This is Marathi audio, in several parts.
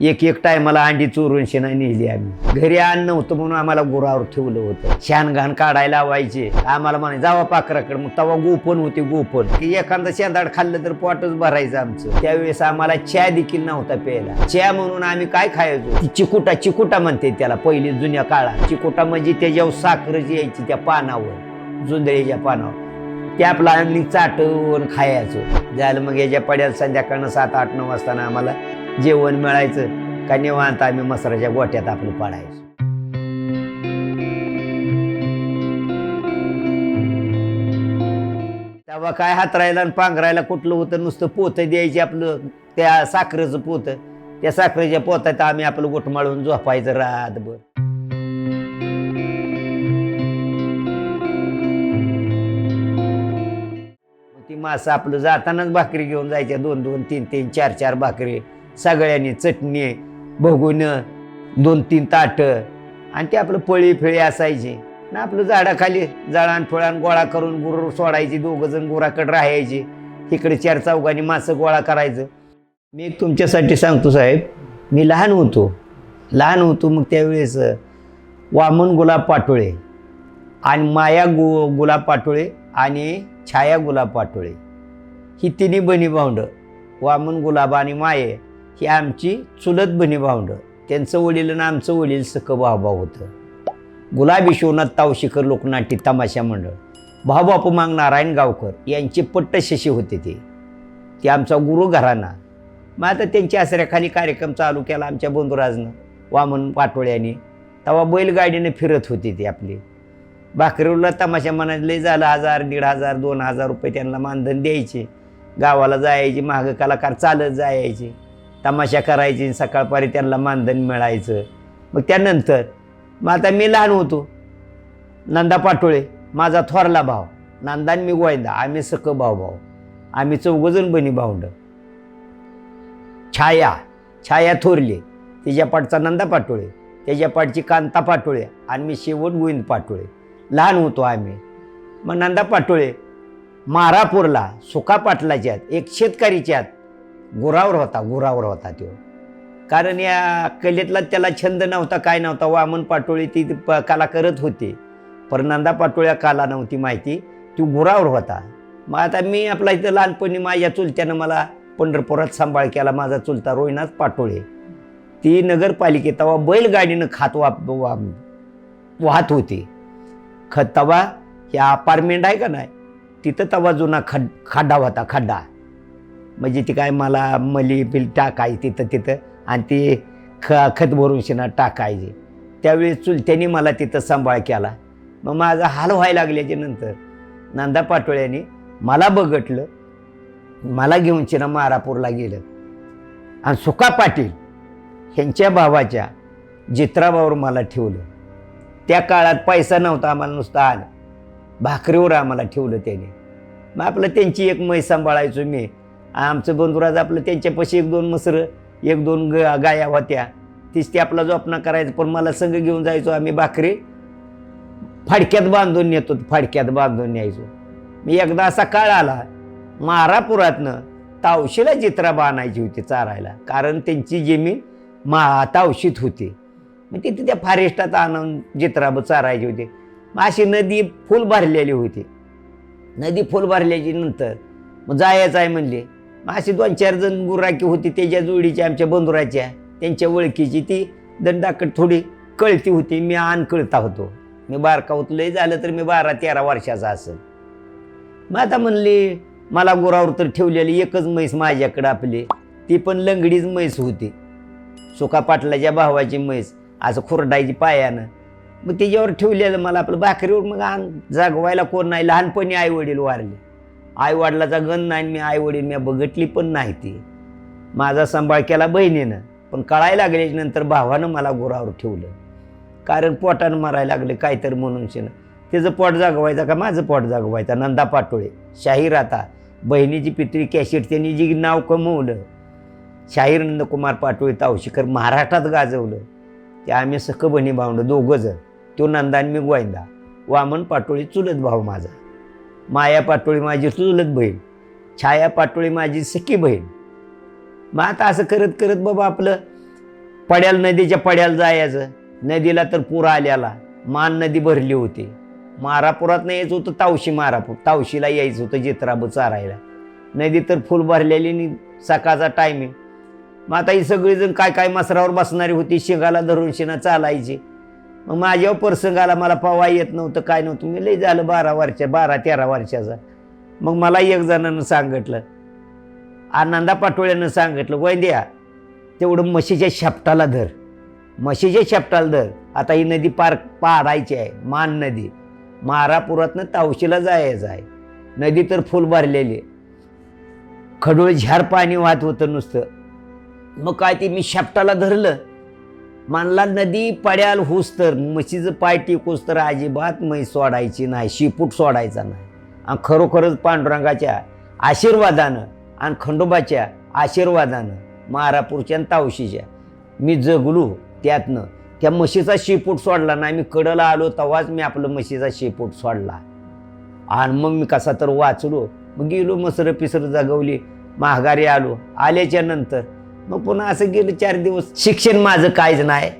एक एक टायमाला अंडी चोरून शेणा नेली आम्ही. घरी अन्न नव्हतं म्हणून आम्हाला गुरावर ठेवलं होतं. शान घाण काढायला व्हायचे आम्हाला म्हणे जावा पाखराकडे. मग तेव्हा गोपन होते गोपन. की एखादं शेंदाड खाल्लं तर पोटच भरायचं आमचं. त्यावेळेस आम्हाला चहा देखील नव्हता प्यायला. चहा म्हणून आम्ही काय खायचो? ती चिकुटा चिकुटा म्हणते त्याला पहिली जुन्या काळात. चिकुटा म्हणजे त्याच्यावर साखरच यायची त्या पानावर जुंदळीच्या पानावर. ते आपला आणली चाटवून खायचो. झालं मग याच्या पड्याला संध्याकाळनं सात आठ नऊ वाजताना आम्हाला जेवण मिळायचं का निवांत आम्ही मसराच्या गोट्यात आपलं पाडायचो. तेव्हा काय हातरायला आणि पांघरायला कुठलं होतं? नुसतं पोतं द्यायची आपलं त्या साखरेचं पोतं. त्या साखरेच्या पोतात आम्ही आपलं गोठमाळून झोपायचं रातभर. ती मासं आपलं जातानाच भाकरी घेऊन जायच्या. दोन दोन तीन तीन चार चार भाकरी. सगळ्यांनी चटणी भोगून दोन तीन ताट आणि ते आपलं पळी फिळी असायची. ना आपलं झाडाखाली जाळान फळान गोळा करून गुरु सोडायची दोघं जण गुराकडे राहायचे. तिकडे चार चौघांनी मासं गोळा करायचं. मी एक तुमच्यासाठी सांगतो साहेब मी लहान होतो. लहान होतो मग त्यावेळेस वामन गुलाब पाटोळे आणि माया गु गुलाब पाटोळे आणि छाया गुलाब पाटोळे. ही तिन्ही बहिणी भावंड वामन गुलाब आणि माये. ही आमची चुलत बहिणी भावंड. त्यांचं वडील आणि आमचं वडील सखं भावभाव होतं. गुलाबी शिवनाथ तावशीकर लोकनाट्य तमाशा मंडळ. भाऊबापू मांग नारायण गावकर यांचे पट्टशशी होते ते. ते आमचा गुरु घराणा. मग आता त्यांच्या आसऱ्याखाली कार्यक्रम चालू केला आमच्या बंधुराजनं वामन पाटोळ्याने. तेव्हा बैलगाडीने फिरत होती ती आपली. भाकरीला तमाशा म्हणाले लय झालं हजार दीड हजार दोन हजार रुपये त्यांना मानधन द्यायचे. गावाला जायचे मागं कलाकार चालत जायचे. तमाशा करायची सकाळपारी त्यांना मानधन मिळायचं. मग त्यानंतर मग आता मी लहान होतो. नंदा पाटोळे माझा थोरला भाव नंदा मी गोविंदा. आम्ही सक भाऊ भाऊ. आम्ही चौघजण बनी भावंड. छाया छाया थोरले. तिच्या पाठचा नंदा पाटोळे. त्याच्या पाठची कांता पाटोळे आणि मी शेवट गोविंद पाटोळे. लहान होतो आम्ही. मग नंदा पाटोळे मारापूरला सुका पाटलाच्यात एक शेतकरीच्यात गुरावर होता गुरावर होता तो कारण या कलेतला त्याला छंद नव्हता काय नव्हता वामन पाटोळे ती प कला करत होती. पर नंदा पाटोळ्या कला नव्हती माहिती तो गुरावर होता. मग आता मी आपला इथं लहानपणी माझ्या चुलत्यानं मला पंढरपुरात सांभाळ केला माझा चुलता रोहिनाथ पाटोळे. ती नगरपालिकेत तवा बैलगाडीनं खात वाप वा वाहत होती. खत तवा ह्या अपार्टमेंट आहे का नाही? तिथं तवा जुना खड खड्डा होता खड्डा. म्हणजे ती काय मला मली बिल टाकायची तिथं तिथं. आणि ती ख खत भरून शिना टाकायची. त्यावेळी चुलत्याने मला तिथं सांभाळ केला. मग माझा हाल व्हायला लागल्याच्या नंतर नंदा पाटोळ्याने मला बघटलं. मला घेऊन शिना मारापूरला गेलं. आणि सुका पाटील ह्यांच्या भावाच्या जित्राबावर मला ठेवलं. त्या काळात पैसा नव्हता आम्हाला नुसता आला. भाकरीवर आम्हाला ठेवलं त्याने. मग आपलं त्यांची एक मै सांभाळायचो मी. आमचं बंधुराज आपलं त्यांच्यापाशी एक दोन मसरं एक दोन ग गाया होत्या. तीच ते आपला जोपना करायचं पण मला संघ घेऊन जायचो आम्ही भाकरी. फाडक्यात बांधून नेतो फाडक्यात बांधून न्यायचो. मी एकदा असा काळ आला मारापुरातनं तावशीला चित्रा बांधायची होती चारायला. कारण त्यांची जमीन मा तावशीत होती. मग तिथे त्या फॉरेस्टात आणून जित्राब चारायची होती. मग अशी नदी फुल भरलेली होती. नदी फुल भरल्याची नंतर मग जायचं आहे म्हणले अशी दोन चार जण गुराकी होती त्याच्या जोडीच्या आमच्या बंधुराच्या त्यांच्या ओळखीची ती दंडाकड थोडी कळती होती मी आण कळता होतो. मी बारका होतो लय झालं तर मी बारा तेरा वर्षाचा असेल. मग आता म्हणली मला गुरावर तर ठेवलेली एकच म्हैस माझ्याकडं आपली ती पण लंगडीच म्हैस होती. सुका पाटलाच्या भावाची म्हैस असं खुरडायची पायानं. मग त्याच्यावर ठेवलेलं मला आपलं भाकरीवर मग आण जागवायला कोण नाही लहानपणी आई वडील वारले. आईवडिलाचा गण नाही मी आई वडील मी बघितली पण नाही ती. माझा सांभाळ केला बहिणीनं पण कळायला लागल्याच्या नंतर भावानं मला गुरावर ठेवलं. कारण पोटानं मारायला लागले काहीतरी म्हणून शेणं. त्याचं पोट जागवायचं का माझं पोट जागवायचं? नंदा पाटोळे शाहीर आता बहिणीची पितळी कॅशिट त्यांनी जी नाव कमवलं. शाहीर नंदकुमार पाटोळे तावशीकर महाराष्ट्रात गाजवलं. ते आम्ही सख बहिणी भावंड दोघं जण. तो नंदा आणि मी गोविंदा. वामन पाटोळे चुलत भाऊ माझा. माया पाटोळी माझी चुलत बहीण छाया पाटोळी माझी सखी बहीण. मग आता असं करत करत बाबा आपलं पड्याल नदीच्या पड्याला जायचं. नदीला तर पूर आल्याला मान नदी भरली होती. मारापुरात नाही यायचं होतं तावशी मारापूर. तावशीला यायचं होतं जित्राब चारायला. नदी तर फुल भरलेली नि सकाळचा टायमिंग मग आता ही सगळीजण काय काय मसरावर बसणारी होती शिंगाला धरून शिना चालायची. मग माझ्यावर प्रसंगाला मला पवा येत नव्हतं काय नव्हतं. मी लई झालं बारा वर्षा बारा तेरा वर्षाचा. मग मला एक जणानं सांगितलं आनंदा पाटोळ्यानं सांगितलं वैद्या तेवढं म्हशीच्या शेपटाला धर. म्हशीच्या शेपटाला धर. आता ही नदी पार पाडायची आहे मान नदी. मारापुरातनं तावशीला जायचं आहे. नदी तर फुल भरलेली आहे. खडूळ झार पाणी वाहत होतं नुसतं. मग काय ते मी शेपटाला धरलं. मानला नदी पड्याल हुस तर म्हशीचं पाय टिकूस तर अजिबात म्हैस सोडायची नाही शिपूट सोडायचा नाही. आणि खरोखरच पांडुरंगाच्या आशीर्वादानं आणि खंडोबाच्या आशीर्वादानं महारापूरच्या आणि तावशीच्या मी जगलो त्यातनं. त्या म्हशीचा शेपूट सोडला नाही मी कडला आलो तेव्हाच मी आपलं म्हशीचा शेपूट सोडला. आणि मग मी कसा तर वाचलो मग गेलो मसरं पिसरं जगवली महागारी आलो. आल्याच्यानंतर मग पुन्हा असं गेलं चार दिवस. शिक्षण माझं काहीच नाही.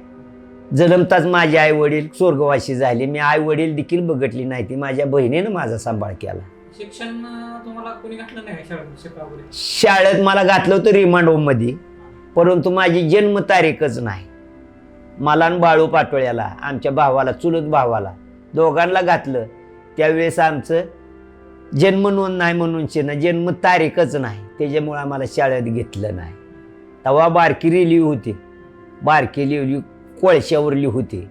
जन्मताच माझे आई वडील स्वर्गवासी झाले. मी आई वडील देखील बघितली नाही. ती माझ्या बहिणीनं माझा सांभाळ केला. शिक्षण अं, तुम्हाला कोणी घातलं नाही का शाळेत मला घातलं होतं रिमांड होममध्ये परंतु माझी जन्मतारीखच नाही. मला आणि बाळू पाटोळ्याला आमच्या भावाला चुलत भावाला दोघांना घातलं. त्यावेळेस आमचं जन्म नोंद नाही म्हणून ना जन्म तारीखच नाही. त्याच्यामुळं आम्हाला शाळेत घेतलं नाही. तेव्हा बारकी रिलीव होती. बारकी लिवली कोळशावरली होती.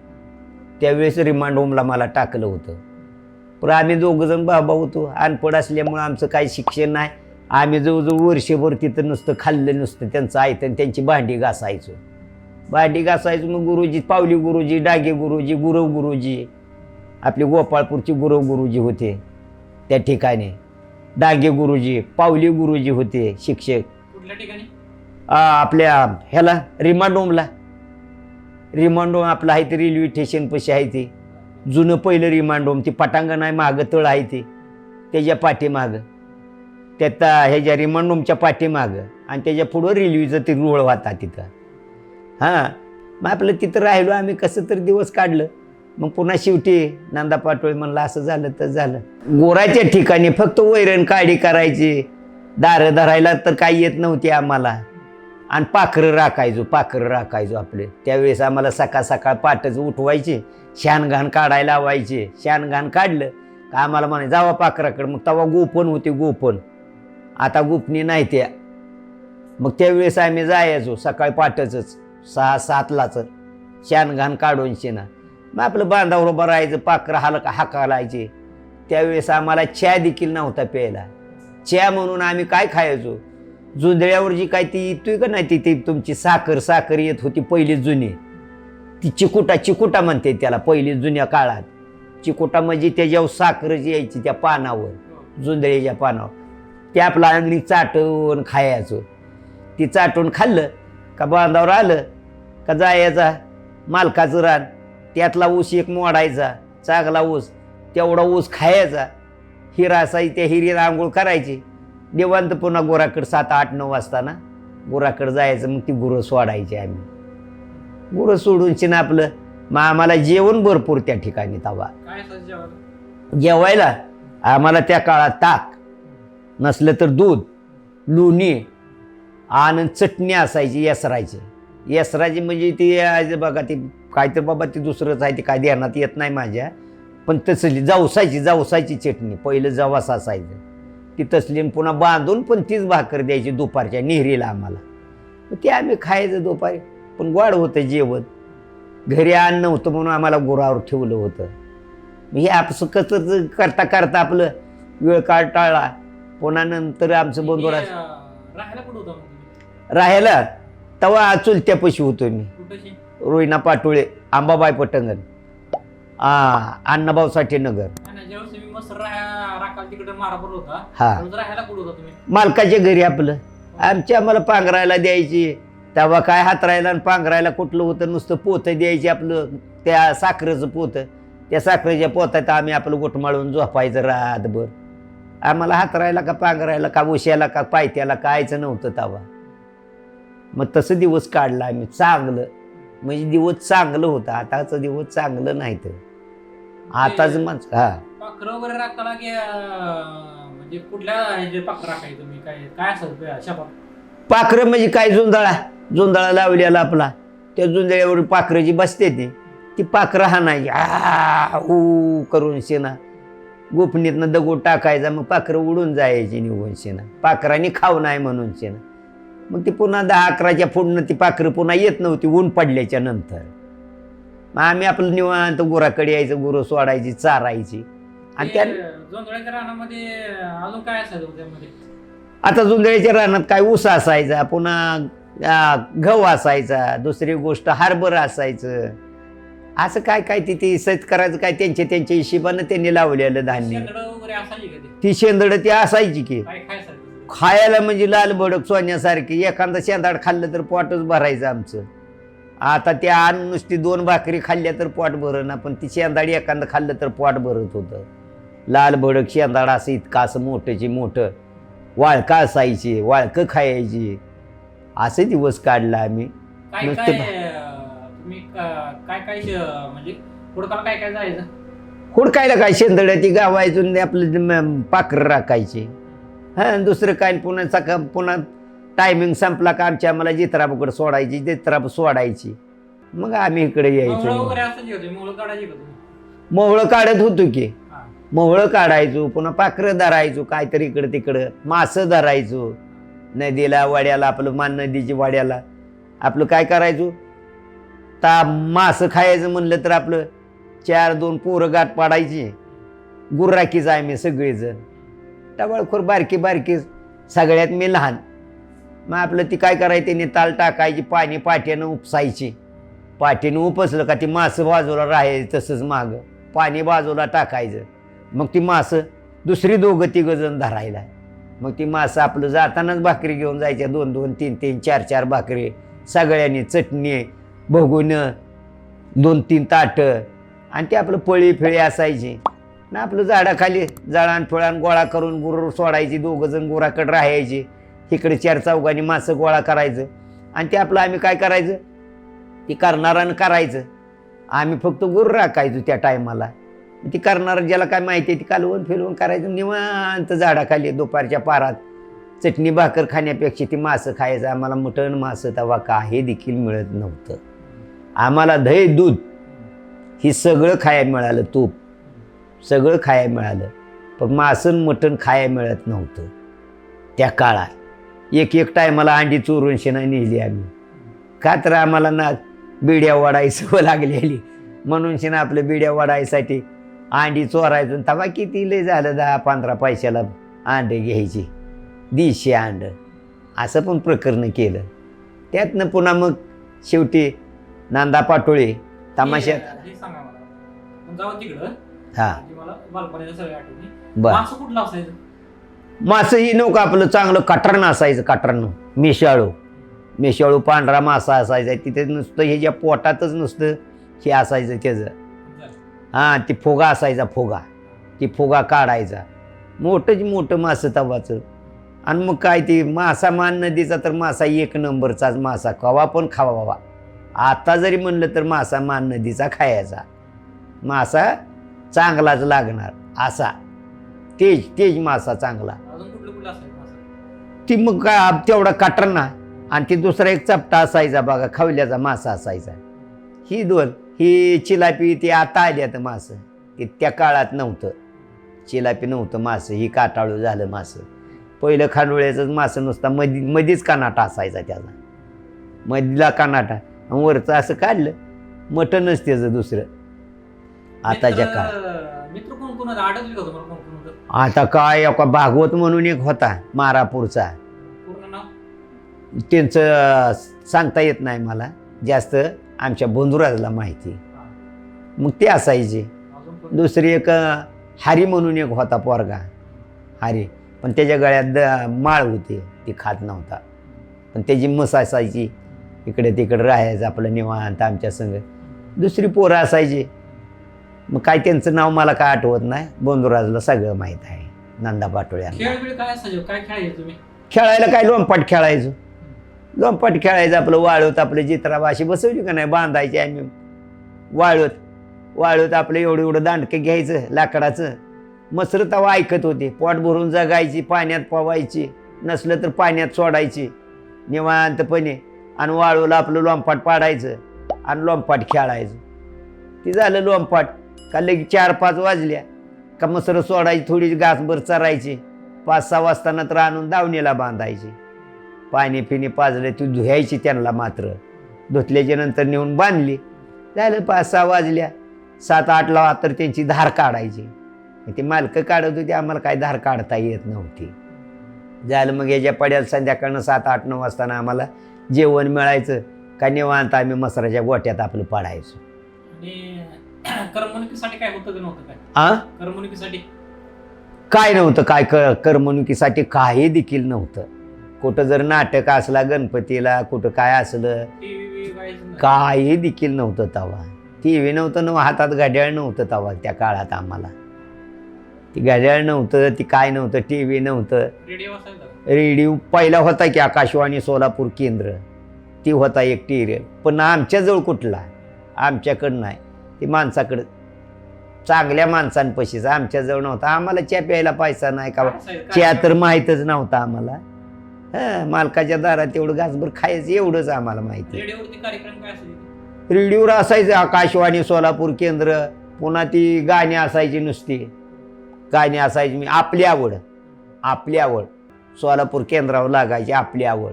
त्यावेळेस रिमांड होमला मला टाकलं होतं. पण आम्ही दोघंजण बाबा होतो. अनपड असल्यामुळं आमचं काही शिक्षण नाही. आम्ही जवळजवळ वर्षभर तिथं नुसतं खाल्लं नुसतं त्यांचं आयतं आणि त्यांची भांडी घासायचो. भांडी घासायचो मग गुरुजी पावली गुरुजी डागे गुरुजी गुरव गुरुजी आपले गोपाळपूरचे गुरव गुरुजी होते त्या ठिकाणी. डागे गुरुजी पावली गुरुजी होते शिक्षक. कुठल्या ठिकाणी? आपल्या ह्याला रिमांडोमला रिमांडोम आपलं आहे ते रेल्वे स्टेशन पशी आहे ते. जुनं पहिलं रिमांडोम ती पटांगण आहे मागं तळ आहे ते. त्याच्या पाठीमागं. त्यात ह्याच्या रिमांडोमच्या पाठीमागं. आणि त्याच्या पुढं रेल्वेचं ते रुळ वाहता तिथं. हां. मग आपलं तिथं राहिलो आम्ही कसं तर दिवस काढलं. मग पुन्हा शेवटी नांदा पाटोळे म्हणलं असं झालं तर झालं. गोराच्या ठिकाणी फक्त वैरण काढी करायची. दारं धरायला तर काही येत नव्हती आम्हाला. आणि पाखरं राखायचो पाखरं राखायचो आपले. त्यावेळेस आम्हाला सकाळ सकाळ पाठच उठवायचे शानघाण काढायला लावायचे. शानघाण काढलं का आम्हाला म्हणे जावा पाखराकडे. मग तेव्हा गोपन होते गोपन. आता गोपनी नाही त्या. मग त्यावेळेस आम्ही जायचो सकाळी पाठचंच सहा सातलाच शानघाण काढून शेना मग आपलं बांधावर उभं राहायचं पाखरं हालका हाकालायचे. त्यावेळेस आम्हाला चहा देखील नव्हता प्यायला. चहा म्हणून आम्ही काय खायचो? जुंधळ्यावर जी काय ती येतोय का नाही ती ती तुमची साखर साखर येत होती पहिली जुनी. ती चिकुटा चिकुटा म्हणते त्याला पहिली जुन्या काळात. चिकुटा म्हणजे त्याच्यावर साखर जी यायची त्या पानावर जुंधळ्याच्या पानावर. ते आपलं अंगणी चाटून खायचं. ती चाटून खाल्लं का बांधावर आलं का जायचा मालकाचं रान. त्यातला ऊस एक मोडायचा चांगला ऊस. तेवढा ऊस खायचा. हिरा असायची त्या हिरीला आंघोळ करायची. निवांत पुन्हा गोराकडं सात आठ नऊ वाजता ना गोराकडं जायचं मग ती गुरं सोडायची आम्ही. गुरं सोडून ना आपलं मग आम्हाला जेवण भरपूर त्या ठिकाणी तवा. जेवायला? आम्हाला त्या काळात ताक नसलं तर दूध लोणी आणि चटणी असायची यसरायची. यसराची म्हणजे ती आज बघा ती काय तर बाबा ती दुसरंच आहे ती काय ध्यानात येत नाही माझ्या. पण तसली जावसायची जावसायची चटणी पहिलं जवास असायचं. ती तसली आणि पुन्हा बांधून पण तीच भाकर द्यायची दुपारच्या निहरीला आम्हाला. मग ते आम्ही खायचं दुपारी. पण गोड होतं जेवण. घरी अन्न नव्हतं म्हणून आम्हाला गुरावर ठेवलं होतं. हे आपसं कसं करता करता आपलं वेळ काळ टाळला. पुन्हा नंतर आमचं बंधुरा हे, राहायला तवा चुलत्यापाशी होतो मी. रोहिणा पाटोळे आंबाबाई पटंगण आ अण्णाभाऊ साठे नगर नाही, नाही, ज्यावेळेस तुम्ही मस्त राहा राखाल तिकडे मारापूर होता. हा. त्यावेळेस राहायला कुठं होता तुम्ही? मालकाच्या घरी आपलं. आमची आम्हाला पांघरायला द्यायची. तेव्हा काय हातरायला आणि पांघरायला कुठलं होतं नुसतं पोतं द्यायची आपलं त्या साखरेचं पोतं. त्या साखरेच्या पोतात आम्ही आपलं गोटमाळून झोपायचं रातभर. आम्हाला हातरायला का पांघरायला का उश्याला का पायथ्याला कायचं नव्हतं तेव्हा. मग तसं दिवस काढला आम्ही. चांगलं. म्हणजे दिवस चांगलं होतं. आताचं दिवस चांगलं नाही तर. आताच माणसं हा. पाखरं वगैरे राखताना की अं, म्हणजे कुठल्या ह्याचे पाखरं राखायचं तुम्ही? काय काय असं शापा पाखरं म्हणजे काय जोंधळा जोंधळा लावलेला आपला. त्या जोंधळ्यावर पाखरं जी बसते ती ती पाखरं हाणायची. आ ऊ करून शेना गोपनीतनं दगड टाकायचा मग पाखरं उडून जायची निघून शेना पाखरांनी खाऊ नाही म्हणून शेना मग ती पुन्हा दहा अकराच्या पुढनं ती पाखरं पुन्हा येत नव्हती ऊन पडल्याच्या नंतर. मग आम्ही आपलं निवांत गुराकडे यायचं गुरं सोडायची चारायची. आणि त्या जोंधळ्याच्या रानामध्ये अजून काय असायचं त्यामध्ये? आता जुंधळ्याच्या रानात काय ऊस असायचा पुन्हा गहू असायचा दुसरी गोष्ट हार्बर असायचं. असं काय काय तिथे शेतकऱ्याचं काय त्यांच्या त्यांच्या हिशोबानं त्यांनी लावलेलं धान्य. ते? शेंदड ती असायची की. खायला म्हणजे लाल भडक सोन्यासारखी एखादा शेंदाड खाल्लं तर पोटच भरायचं आमचं. आता त्या नुसती दोन भाकरी खाल्ल्या तर पोट भरणा पण ती शेंदाडी एखादं खाल्लं तर पोट भरत होतं. लाल भडक शेंदाड असं इतकं असं मोठंची मोठं. वाळका असायची वाळकं खायची. असे दिवस काढला आम्ही. काय नुसते काय अं, तुम्ही का- काय काय म्हणजे पुढकाला काय काय जायचं? हुडकायला काय? शेंदड्या ती गावायचून आपलं पाखरं राखायची. हा दुसरं काय? पुन्हा सका पुन्हा टायमिंग संपला का आमच्या आम्हाला जित्राबाकडे सोडायची जित्राब सोडायची. मग आम्ही इकडे यायचो. वगैरे काढायची का तुम्ही? मोहळं काढत होतो की. मोहळं काढायचो पुन्हा पाखरं धरायचो काहीतरी इकडं तिकडं मासं धरायचो. नदीला वाड्याला आपलं मान नदीची वाड्याला. आपलं काय करायचो? ता मासं खायचं म्हणलं तर आपलं चार दोन पोरं गाठ पाडायची. गुर्राकीच आहे मी सगळेजण. टवाळखोर बारकी बारकी सगळ्यात मी लहान. मग आपलं ती काय करायची? निताल ताल टाकायची पाणी पाट्यानं उपसायची. पाठीनं उपसलं का ती मासं बाजूला राहायचं तसंच मागं. पाणी बाजूला टाकायचं. मग ती मासं दुसरी दोघं तिघं जण धरायला. मग ती मासं आपलं जातानाच भाकरी घेऊन जायच्या. दोन दोन तीन तीन चार चार भाकरी. सगळ्यांनी चटणी भोगून दोन तीन ताटं. आणि ते आपलं पळी फिळी असायची. ना आपलं झाडाखाली जाळान फिळान गोळा करून गुरु सोडायची. दोघं जण गुराकडे राहायची. इकडे चार चौघांनी मासं गोळा करायचं. आणि ते आपलं आम्ही काय करायचं? ती करणारानं करायचं. आम्ही फक्त गुरु राखायचो त्या टायमाला. ती करणार ज्याला काय माहिती आहे ती कालवून फिरवून करायचं. निवांत झाडाखाली दुपारच्या पारात चटणी भाकर खाण्यापेक्षा ती मासं खायचं. आम्हाला मटण मासं तवा काही देखील मिळत नव्हतं. आम्हाला दही दूध ही सगळं खायला मिळालं तूप. सगळं खायला मिळालं. पण मासन मटण खायला मिळत नव्हतं त्या काळात. एक एक टायमाला अंडी चोरून शेणा नेली आम्ही. का तर आम्हाला ना बिड्या वाढायचं लागलेली. म्हणून शेणा आपलं बिड्या वाढायसाठी अंडी चोरायचं तवा किती लय झालं दहा पंधरा पैशाला अंडे घ्यायची? दीडशे अंड असं पण प्रकरण केलं. त्यातनं पुन्हा मग शेवटी नांदा पाटोळे तमाशात हे- म्हणजे बर. मासं ही आपलं चांगलं कटरण असायचं कटरण. मिशाळू. मिशाळू पांढरा मासा असायचा. तिथे नुसतं हे ज्या पोटातच नुसतं हे असायचं त्याचं. हां ती फुगा असायचा फुगा. ती फुगा काढायचा. मोठंच मोठं मासं तवाचं आणि मग काय ती मासा मान नदीचा तर मासा एक नंबरचाच मासा कवा पण खावा बाबा. आता जरी म्हणलं तर मासा मान नदीचा खायचा. मासा चांगलाच लागणार असा. तेज तेज मासा चांगला. ती मग काय तेवढा काटरना आणि ती दुसरा एक चपटा असायचा बघा खवल्याचा मासा असायचा. ही दोन. ही चिलापी ती आता आली आता मासं. ती त्या काळात नव्हतं. चिलापी नव्हतं मासं. ही काटाळू झालं मासं. पहिलं खांडोळ्याचंच मासं नुसता मधी मधीच कानाटा असायचा त्याचा. मधला कानाटा. आणि वरचं असं काढलं. मटनच त्याचं दुसरं. आताच्या मित्र- काळ मित्र कोण कोण होतं आठवली का तुम्हाला कोण कोण होतं आता काय एका भागवत म्हणून एक होता मारापूरचा. त्यांचं सांगता येत नाही मला. जास्त आमच्या बंधुराजला माहिती. मग ते असायचे? दुसरी एक हरी म्हणून एक होता पोरगा. हरी. पण त्याच्या गळ्यात द- माळ होती. ती खात नव्हता. पण त्याची मस असायची. इकडे तिकडे राहायचं आपलं निवांत आमच्या संग. दुसरी पोरं असायची. मग काय त्यांचं नाव मला काय आठवत नाही. बंधुराजला सगळं माहीत आहे. नंदा पाटोळ्या खेळायला काय लोंपाट खेळायचो. लोंपाट खेळायचं आपलं वाळूत आपलं जित्राबा अशी बसवली का नाही बांधायची आम्ही? वाळवत वाळूत आपलं एवढं एवढं दांडकं घ्यायचं लाकडाचं. मसर तवा ऐकत होते. पोट भरून जगायची पाण्यात पवायची. नसलं तर पाण्यात सोडायची. निवांतपणे. आणि वाळूला आपलं लोंपाट पाडायचं. आणि लोंपाट खेळायचं. ते झालं लोंपाट. का लगे चार पाच वाजल्या. का मसर सोडायची थोडी घासभर चरायची. पाच सहा वाजताना तर आणून दावणीला बांधायची. पाणी पिणी पाजलं ती धुयायची त्यांना मात्र. धुतल्याच्या नंतर नेऊन बांधली. झालं पाच सहा वाजल्या. सात आठला तर त्यांची धार काढायची. ती मालकं काढत होती आम्हाला काय धार काढता येत नव्हती. झालं मग याच्या पड्याला संध्याकाळनं सात आठ नऊ वाजताना आम्हाला जेवण मिळायचं. का निवांत आम्ही मसराच्या गोट्यात आपलं पडायचो. करमणुकीसाठी काय होतं काय? आ? करमणुकीसाठी. काय नव्हतं काय करमणुकीसाठी काही देखील नव्हतं. कुठं जर नाटक असला गणपतीला कुठं काय असलं काही देखील नव्हतं तवा टी व्ही नव्हतं न हातात घड्याळ नव्हतं तवा त्या काळात आम्हाला. ती घड्याळ नव्हतं ती काय नव्हतं टी व्ही नव्हतं. रेडिओ पहिला होता की आकाशवाणी सोलापूर केंद्र. ती होता एक टी पण आमच्याजवळ कुठला? आमच्याकडं नाही. ती माणसाकडं चांगल्या माणसांपाशीच. आमच्याजवळ नव्हता. आम्हाला च्या प्यायला पैसा नाही का? च्या तर माहीतच नव्हता आम्हाला. हं मालकाच्या दारात एवढं घासभर खायचं एवढंच आम्हाला माहिती. रेडिओवरती कार्यक्रम काय असायचे रेडिओवर असायचं आकाशवाणी सोलापूर केंद्र पुन्हा ती गाणी असायची नुसती. गाणी असायची मी आपली आवड आपली आवड. सोलापूर केंद्रावर लागायची आपली आवड.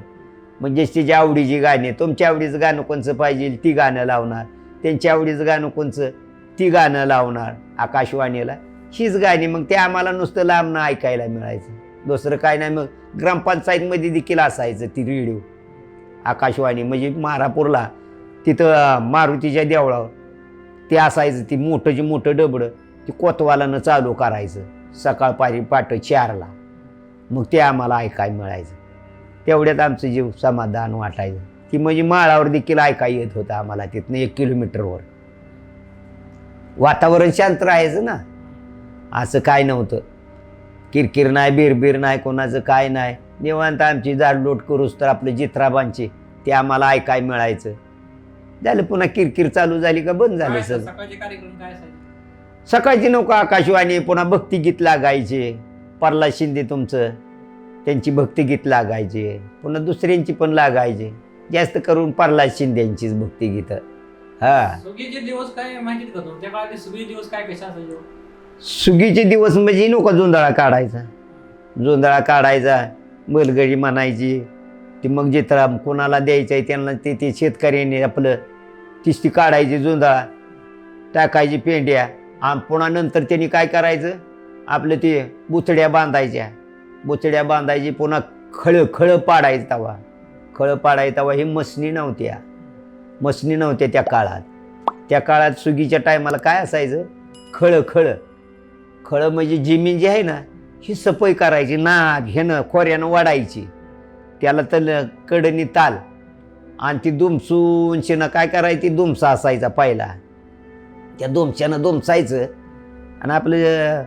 म्हणजे तिच्या आवडीची गाणी तुमच्या आवडीचं गाणं कोणचं पाहिजे ती गाणं लावणार. त्यांच्या आवडीचं गाणं कोणचं ती गाणं लावणार आकाशवाणीला. हीच गाणी मग ते आम्हाला नुसतं लांबनं ऐकायला मिळायचं. दुसरं काय नाही मग ग्रामपंचायतमध्ये देखील असायचं ती रेडिओ. आकाशवाणी म्हणजे मारापूरला तिथं मारुतीच्या देवळावर ते असायचं ती मोठं जे मोठं डबडं ते कोतवालानं चालू करायचं सकाळ पारी चारला. मग ते आम्हाला ऐकाय मिळायचं. तेवढ्यात आमचं जीव समाधान वाटायचं. ती म्हणजे माळावर देखील ऐकाय येत होतं आम्हाला तिथनं एक किलोमीटरवर. वातावरण शांत राहायचं ना? असं काय नव्हतं. किरकिर नाही बिरबीर नाही कोणाचं काय नाही. निवांत आमची जाडलोट करूस तर आपलं जित्राबांचे ते आम्हाला ऐकाय मिळायचं. झालं पुन्हा किरकिर चालू झाली का बंद झालं सगळं. सकाळचे कार्यक्रम काय असायचे? सकाळची नौका आकाशवाणी पुन्हा भक्तिगीत लागायचे. प्रल्हाद शिंदे तुमचं त्यांची भक्तिगीत लागायचे. पुन्हा दुसऱ्यांची पण लागायचे. जास्त करून प्रल्हाद शिंदेंचीच भक्तिगीतं हा. सुगीचे दिवस काय माहितीत का सुगी दिवस काय कशा असायचे? सुगीचे दिवस म्हणजे नको जोंधळा काढायचा. जोंधळा काढायचा बैलगडी म्हणायची ती मग जित्रा कोणाला द्यायचं आहे त्यांना ते ते शेतकऱ्यांनी आपलं तिस्ती काढायची जोंधळा टाकायची पेंड्या आणि पुन्हा नंतर त्यांनी काय करायचं? आपलं ते बुचड्या बांधायच्या. बुचड्या बांधायची पुन्हा खळं खळं पाडायचं तवा. खळं पाडायचं तवा हे मसनी नव्हत्या. मसनी नव्हत्या त्या काळात. त्या काळात सुगीच्या टायमाला काय असायचं? खळं खळं. खळं म्हणजे जमीन जी आहे ना ही सफाई करायची नाग घेणं खोऱ्यानं वाढायची. त्याला तर कडनी ताल आणि ती दुमसून शेणं काय करायची दुमसा असायचा पहिला. त्या दुमच्यानं दुमसायचं आणि आपलं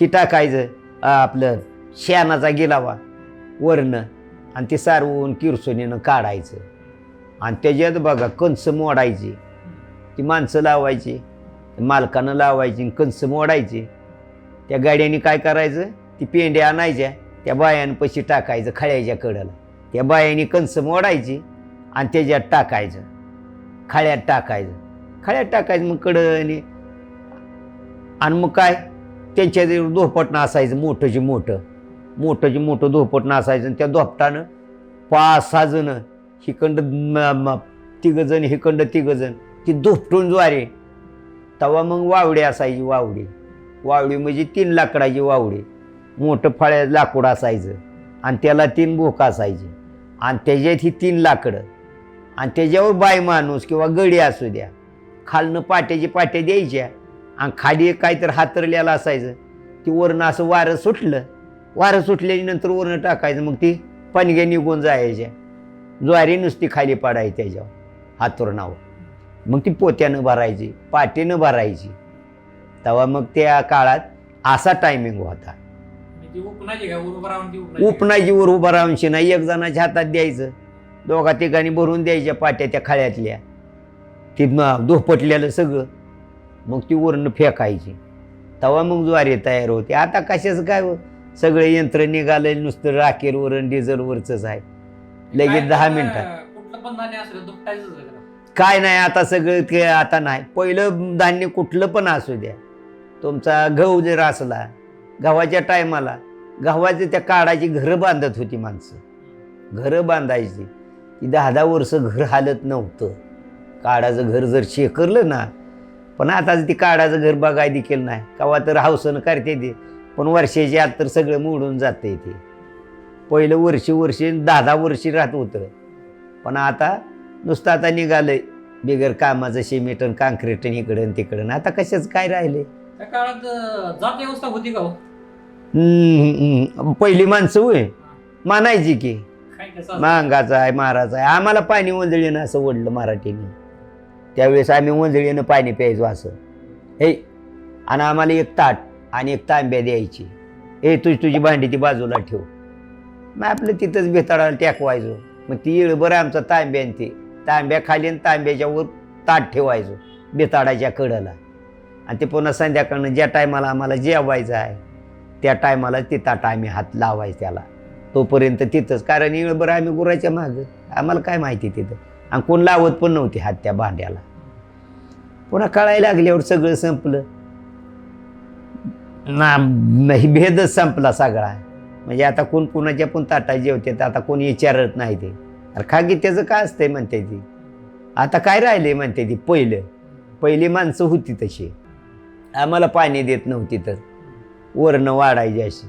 ही टाकायचं आपलं शेणाचा गिलावा वरणं आणि ते सारवून किरसोनीनं काढायचं. आणि त्याच्यात बघा कंस मोडायची. ती माणसं लावायची मालकानं लावायची आणि कंस मोडायची. त्या गाड्याने काय करायचं? ती पेंड्या आणायच्या त्या बायांपाशी टाकायचं खळ्याच्या कडेला. त्या बायांनी कंस मोडायची आणि त्याच्यात टाकायचं. खळ्यात टाकायचं. खळ्यात टाकायचं मग कडनी. आणि मग काय? त्यांच्या धोपटणं असायचं मोठंची मोठं. मोठंची मोठं धोपटणं असायचं आणि त्या धोपटानं पाच सहा जण हिकंड तिघंजण हिकंड तिघंजण ती धोपटून ज्वारे. तेव्हा मग वावडी असायची वावडी. वावडी म्हणजे तीन लाकडाची वावडी. मोठं फळ्या लाकूड असायचं आणि त्याला तीन भोक असायची. आणि त्याच्यात ही तीन लाकडं. आणि त्याच्यावर बाय माणूस किंवा गडी असू द्या. खालनं पाट्याची पाट्या द्यायच्या आणि खाली एक काहीतरी हातरलेलं असायचं. ती वरणं असं वारं सुटलं. वारं सुटल्यानंतर वरणं टाकायचं. मग ती पणग्या निघून जायच्या. ज्वारी नुसती खाली पाडायची त्याच्यावर हातुरणावर मग ती पोत्यानं भरायची पाटीनं भरायची. तेव्हा मग त्या काळात असा टायमिंग होता. उपनाजी वर उभा राहून शिना एक जणाच्या हातात द्यायचं. दोघा तिघांनी भरून द्यायच्या पाट्या त्या खाळ्यातल्या. ती धोपटलेलं सगळं. मग ती वरण फेकायची. तेव्हा मग ज्वारी तयार होते. आता कशाचं काय हो? सगळं यंत्र निघालं नुसतं राखेर वरण डिझेलवरच आहे लगेच दहा मिनिटात. काय नाही आता सगळं ते आता नाही. पहिलं धान्य कुठलं पण असू द्या. तुमचा गहू जर असला गव्हाच्या टायमाला गव्हाचे त्या काढायची घरं बांधत होती माणसं. घरं बांधायची. ती दहा दहा वर्ष घर हालत नव्हतं. काढाचं घर जर शेकरलं ना पण आता ती काढाचं घर बघाय देखील नाही. कवा तर हौसनं करते ते पण वर्षाची आत तर सगळं मोडून जाते ते. पहिलं वर्षी वर्षी दहा दहा वर्षी राहत होतं. पण आता नुसतं आता निघालं बिगर कामाचं सिमेंट काँक्रीट इकडं तिकडं. आता कशाच काय राहिले त्या काळात अं, जात व्यवस्था होती का हो? पहिली माणसं होय. मानायची की. काय कसं? मांगाचा आहे माराचा आहे. आम्हाला पाणी वंजळीनं असं ओढलं मराठीने. त्यावेळेस आम्ही वंजळीनं पाणी प्यायचो असं. हे आणि आम्हाला एक ताट आणि एक तांब्या द्यायची. हे तुझी तुझी भांडी ती बाजूला ठेव. मग आपलं तिथंच बेताळाला टेकवायचो. मग ती येळभर आमचा तांब्या आणि ते तांब्या खाली आणि तांब्याच्या वर ताट ठेवायचो बेताडाच्या कडेला. आणि ते पुन्हा संध्याकाळनं ज्या टायमाला आम्हाला जेवायचं आहे त्या टायमाला ते ताट आम्ही हात लावायचं त्याला. तोपर्यंत तिथंच कारण येळभर आम्ही गुराच्या मागं. आम्हाला काय माहिती तिथं? आणि कोण लावत पण नव्हती हात त्या भांड्याला. पुन्हा कळायला लागल्यावर सगळं संपलं. ना भेदच संपला सगळा. म्हणजे आता कोण कुणाच्या पण ताटा जेवते तर आता कोण विचारत नाही ते. अरे खागी त्याचं काय असतंय म्हणते ती. आता काय राहिले म्हणते ती पहिलं. पहिली माणसं होती तशी. आम्हाला पाणी देत नव्हती तर. वरणं वाढायची अशी.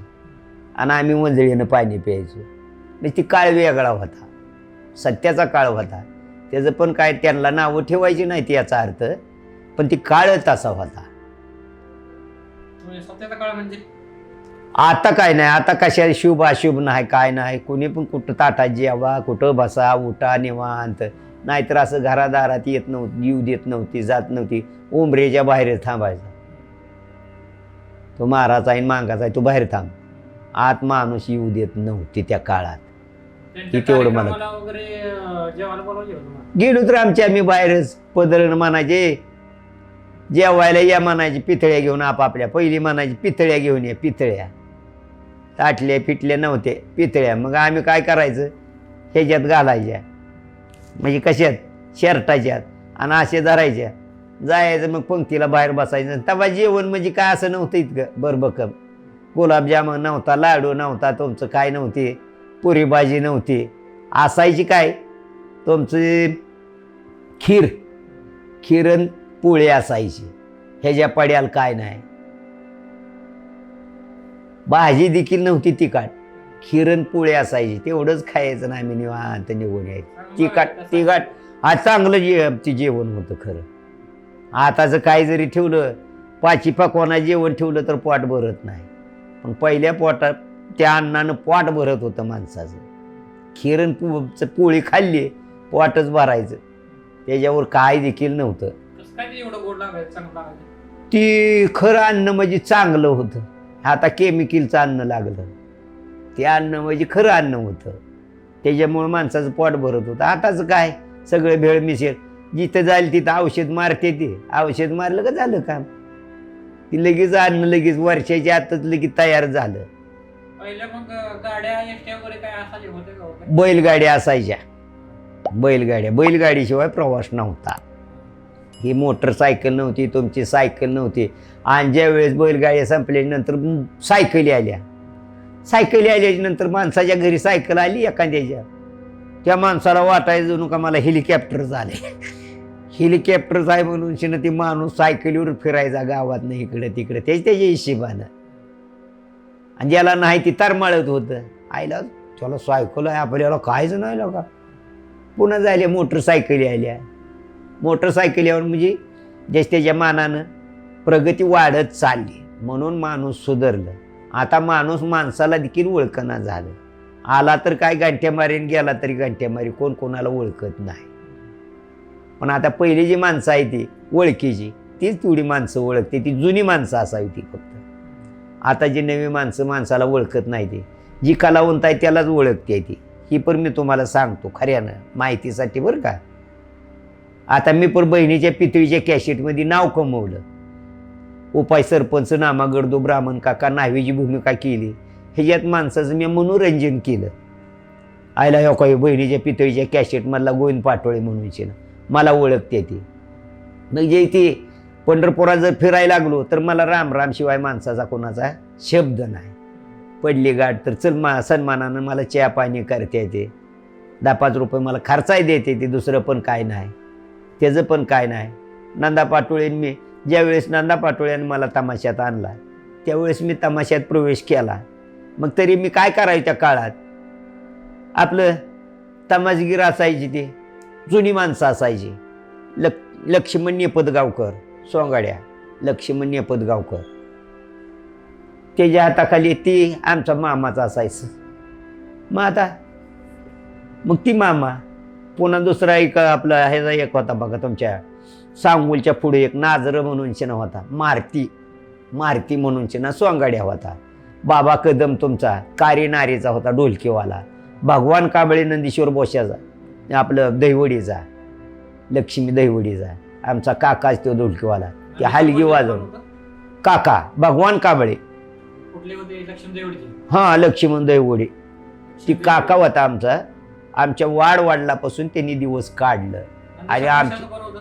आणि आम्ही वंजळीनं पाणी प्यायचो. म्हणजे ती काळ वेगळा होता. सत्याचा काळ होता. त्याचं पण काय त्यांना नावं ठेवायची नाही ती याचा अर्थ. पण ती काळ तसा होता. म्हणजे सत्याचा काळ म्हणजे? आता काय नाही. आता कशा शुभ अशुभ नाही काय नाही. कोणी पण कुठं ताटात जेवा कुठं बसा उठा निवांत. नाहीतर असं घरादारात येत नव्हती येऊ देत नव्हती जात नव्हती. उंबरेच्या बाहेर थांबायचा. तो महाराज आहे मांगाचा आहे तो बाहेर थांब. आत माणूस येऊ देत नव्हती त्या काळात. ते तेवढं मला- गेलो तर आमच्या आम्ही बाहेरच पदरण म्हणायचे जेवायला या म्हणायचे पितळ्या घेऊन आपापल्या. पहिली म्हणायची पितळ्या घेऊन या पितळ्या. ताटल्या पिटल्या नव्हते पितळ्या. मग आम्ही काय करायचं? ह्याच्यात घालायच्या. म्हणजे कशात? शर्टाच्यात. आणि असे धरायच्या. जायचं मग पंक्तीला बाहेर बसायचं. तेव्हा जेवण म्हणजे काय असं नव्हतं इतकं. बरबकम. गुलाबजामुन नव्हता लाडू नव्हता तुमचं काय नव्हते पुरी भाजी नव्हती. असायची काय? तुमची खीर. खिरण पोळी असायची. ह्याच्या पड्याला काय नाही. भाजी देखील नव्हती तिखट. खिरण पोळी असायची. तेवढंच खायचं ना आम्ही निवांत निघून यायचं. तिखट तिखट. हा चांगलं जे ते जेवण होतं खरं. आताचं काय जरी ठेवलं पाची पकवाना जेवण ठेवलं तर पोट भरत नाही. पण पहिल्या पोटात त्या अन्नानं पोट भरत होतं माणसाचं. खिरण पो- पोळी खाल्ली पोटच भरायचं. त्याच्यावर काय देखील नव्हतं. ती खरं अन्न म्हणजे चांगलं होतं. आता केमिकलचं अन्न लागलं. ते अन्न म्हणजे खरं अन्न होतं. त्याच्यामुळं माणसाचं पोट भरत होतं. आताच काय? सगळं भेळ मिसेल जिथं जाईल तिथं औषध मारते ते. औषध मारलं का झालं काम? ती लगेच अन्न लगेच वर्षाच्या आतच लगेच तयार झालं. पहिल्या मग अं, गाड्या एसट्या वगैरे काय असायचे होते का हो? बैलगाड्या असायच्या. बैलगाड्या. बैलगाडीशिवाय प्रवास नव्हता. ही मोटरसायकल नव्हती तुमची सायकल नव्हती. आणि ज्या वेळेस बैलगाड्या संपल्यानंतर म- सायकली आल्या. सायकली आल्याच्यानंतर माणसाच्या घरी सायकल आली एखाद्याच्या. त्या माणसाला वाटायचं जणू का मला हेलिकॉप्टर झाले हेलिकॉप्टर आहे म्हणून शिन ती माणूस सायकलीवर फिरायचा गावात नाही इकडे तिकडे. तेच त्याच्या हिशेबानं. आणि ज्याला नाही ती तरमाळत होतं. आईला त्याला सायकल आहे आपल्याला कायच नाही का पुन्हा झाल्या मोटरसायकली आल्या. मोटरसायकलीवर म्हणजे जस त्याच्या मानानं प्रगती वाढत चालली. म्हणून माणूस सुधारलं. आता माणूस माणसाला देखील ओळखना झालं. आला तर काय गांठ्या मारीन गेला तरी गांठ्या मारी कोण कोणाला ओळखत नाही. पण आता पहिली जी माणसं आहे ती ओळखीची तीच तेवढी माणसं ओळखते ती जुनी माणसं असावी ती फक्त. आता जी नवी माणसं माणसाला ओळखत नाही ती जी कलावंत आहे त्यालाच ओळखते ती. ही पण मी तुम्हाला सांगतो खऱ्यानं माहितीसाठी बरं का. आता मी पण बहिणीच्या पितळीच्या कॅशेटमध्ये नाव कमवलं. उपाय सरपंच नामा गडदो ब्राह्मण काका न्हावीची भूमिका केली. ह्याच्यात माणसाचं मी मनोरंजन केलं. आयला हो काही बहिणीच्या पितळीच्या कॅशेटमधला गोविंद पाटोळे म्हणून ना मला ओळखते ती. म्हणजे ती पंढरपुरात जर फिरायला लागलो तर मला राम राम शिवाय माणसाचा कोणाचा शब्द नाही. पडली गाठ तर चल मा सन्मानानं मला चहा पाणी करता येते. दहा पाच रुपये मला खर्चाय देते ते दुसरं पण काय नाही. त्याचं पण काय नाही. नंदा पाटोळेन मी ज्यावेळेस नंदा पाटोळ्यानं मला तमाशात आणला त्यावेळेस मी तमाशात प्रवेश केला. मग तरी मी काय करायचं त्या काळात? आपलं तमाशगीर असायची ती. जुनी माणसं असायची. लक लक्ष्मण नेपदगावकर सोंगाड्या लक्ष्मण नेपदगावकर त्याच्या हाताखाली ती आमचा मामाचा असायचं. मग आता मग ती मामा पुन्हा दुसरा एक आपला ह्याचा एक होता बघा तुमच्या सांगूलच्या पुढे एक नाजर म्हणून शिना होता मारती मारती म्हणून शिना सोंगाड्या होता. बाबा कदम तुमचा कारी नारीचा होता ढोलकीवाला. भगवान कांबळे नंदीश्वर बोशाचा. आपलं दहिवडीचा लक्ष्मी दहिवडीचा आमचा काकाच तो ढोलकीवाला ते हलगी वाजवून काका भगवान कांबळे. हां लक्ष्मण दहिवडी. ती काका होता आमचा. आमच्या वाड वाढलापासून त्यांनी दिवस काढलं. आणि आमची- कशाचं कोण होतं?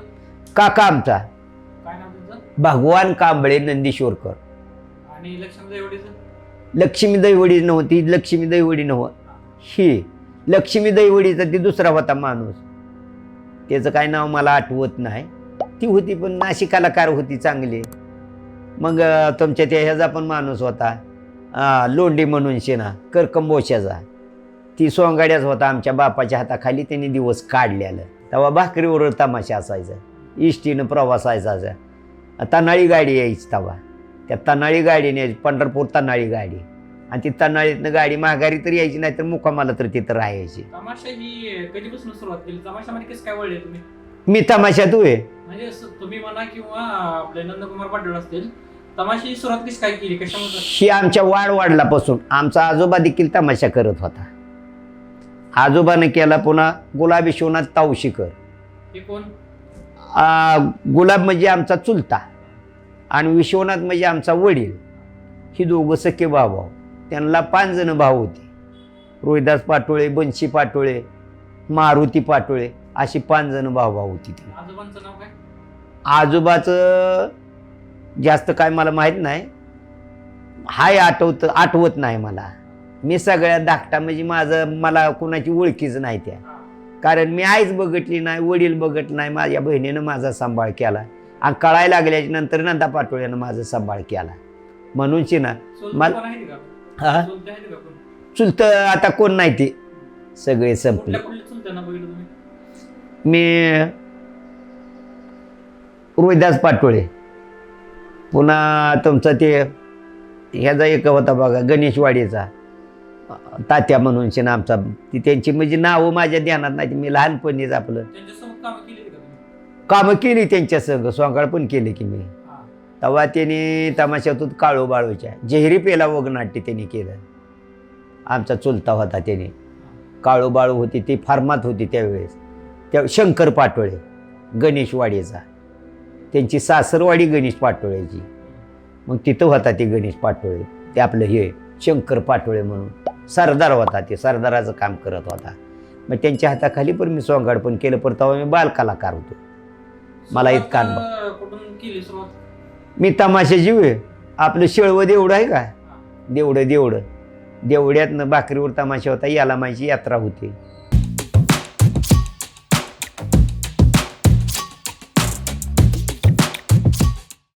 काका आमचा. भगवान कांबळे नंदीश्वरकर. लक्ष्मी दैवडी नव्हती लक्ष्मी दैवडी नव्ह ही. लक्ष्मी दैवडीचा ती दुसरा होता माणूस. त्याचं काय नाव मला आठवत नाही. ती होती पण नाशिकाला कलाकार होती चांगली. मग तुमच्या त्या ह्याचा पण माणूस होता. लोंडी म्हणून शेना करकंबोशाचा ती सोंगाड्याच होता आमच्या बापाच्या हाताखाली त्यांनी दिवस काढलेलं. तेव्हा भाकरीवर तमाशा असायचा. इष्टीनं प्रवास असायचा. तनाळी गाडी यायची तेव्हा. त्या तनाळी गाडीने यायची पंढरपूर तनाळी गाडी. आणि ती तनाळीतनं गाडी माघारी तर यायची नाही तर मुकामाला तर तिथं राहायची. तमाशा ही कधीपासून सुरुवात केली? तमाशामध्ये कसं काय वळले तुम्ही? मी तमाशात होय. म्हणजे असं तुम्ही म्हणा किंवा आपले नंदकुमार पाटील असतील तमाशाची सुरुवात कशी काय केली? कशामध्ये ही आमच्या वाड वाढलापासून आमचा आजोबा देखील तमाशा करत होता. आजोबानं केला पुन्हा गुलाबी शिवनाथ तावशीकर. हे कोण? आ, गुलाब म्हणजे आमचा चुलता आणि विश्वनाथ म्हणजे आमचा वडील. ही दोघं भाऊ भाऊ त्यांना पाच जण भाऊ होते. रोहिदास पाटोळे बंशी पाटोळे मारुती पाटोळे अशी पाच जण भाऊ भाऊ होती ती. आजोबांचं नाव काय? आजोबाचं जास्त काय मला माहीत नाही. हाय आठवत आठवत नाही मला. मी सगळ्यात धाकटा म्हणजे माझं मला कुणाची ओळखीच नाही त्या. कारण मी आईच बघितली नाही वडील बघत नाही माझ्या बहिणीनं माझा सांभाळ केला. आणि कळायला लागल्याच्या नंतर नंदा पाटोळ्यानं माझा सांभाळ केला. म्हणूनची ना मला- हा? चुलते आता कोण नाही ते. सगळे संपले. मी रोहिदास पाटोळे. पुन्हा तुमचं ते ह्याचा एक होता बघा गणेशवाडीचा. तात्या म्हणून ना आमचा ती त्यांची म्हणजे नावं माझ्या ध्यानात नाही मी लहानपणीच आपलं. कामं केली त्यांच्या संग सोंगाळ पण केले की मी. तेव्हा त्याने तमाशातून काळू बाळूच्या जेहरी पेला वगनाट्य त्यांनी केलं. आमचा चुलता होता त्याने काळू बाळू होती ती फार्मात होती त्यावेळेस. त्या शंकर पाटोळे गणेशवाडीचा त्यांची सासरवाडी गणेश पाटोळ्याची मग तिथं होता ते गणेश पाटोळे. ते आपलं हे शंकर पाटोळे म्हणून. सरदार होता ते सरदाराचं काम करत होता. मग त्यांच्या हाताखाली पण मी सोंगाड पण केलं पण तेव्हा मी बालकलाकार होतो. मला इतका अनुभव. मी तमाशा जीव आहे आपलं शेळवं देवढं आहे का देवढं देवढं देवड्यातनं भाकरीवर तमाशा होता याला माझी यात्रा होती.